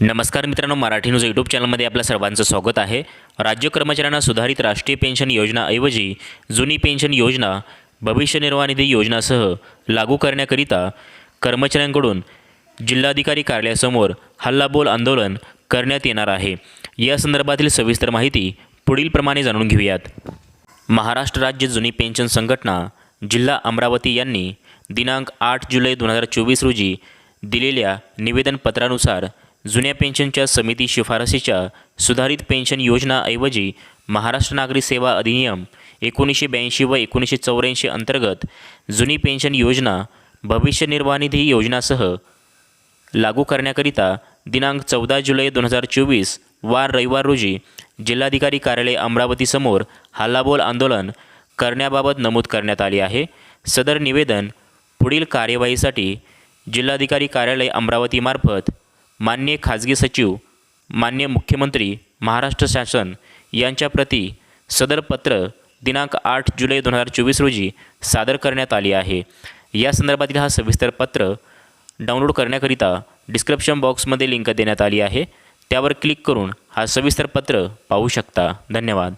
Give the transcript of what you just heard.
नमस्कार मित्रांनो Marathi news YouTube चॅनलमध्ये आपल्या सर्वांचं स्वागत आहे. राज्य कर्मचाऱ्यांना सुधारित राष्ट्रीय पेन्शन योजनाऐवजी जुनी पेन्शन योजना भविष्य निर्वाह निधी योजनासह लागू करण्याकरिता कर्मचाऱ्यांकडून जिल्हाधिकारी कार्यालयासमोर हल्लाबोल आंदोलन करण्यात येणार आहे. या संदर्भातील सविस्तर माहिती पुढीलप्रमाणे जाणून घेऊयात. महाराष्ट्र राज्य जुनी पेन्शन संघटना जिल्हा अमरावती यांनी दिनांक आठ जुलै दोन हजार चोवीस रोजी दिलेल्या निवेदनपत्रानुसार जुन्या पेन्शनच्या समिती शिफारसीच्या सुधारित पेन्शन योजनाऐवजी महाराष्ट्र नागरी सेवा अधिनियम एकोणीसशे ब्याऐंशी व एकोणीसशे चौऱ्याऐंशी अंतर्गत जुनी पेन्शन योजना भविष्य निर्वाह निधी योजनासह लागू करण्याकरिता दिनांक चौदा जुलै दोन हजार चोवीस वार रविवार रोजी जिल्हाधिकारी कार्यालय अमरावतीसमोर हल्लाबोल आंदोलन करण्याबाबत नमूद करण्यात आले आहे. सदर निवेदन पुढील कार्यवाहीसाठी जिल्हाधिकारी कार्यालय अमरावतीमार्फत मान्य खाजगी सचिव मान्य मुख्यमंत्री महाराष्ट्र शासन यांच्या प्रती सदर पत्र दिनांक आठ जुलै दोन हजार चोवीस रोजी सादर करण्यात आले आहे. या संदर्भातील हा सविस्तर पत्र डाउनलोड करण्याकरिता डिस्क्रिप्शन बॉक्समध्ये लिंक देण्यात आली आहे. त्यावर क्लिक करून हा सविस्तर पत्र पाहू शकता. धन्यवाद.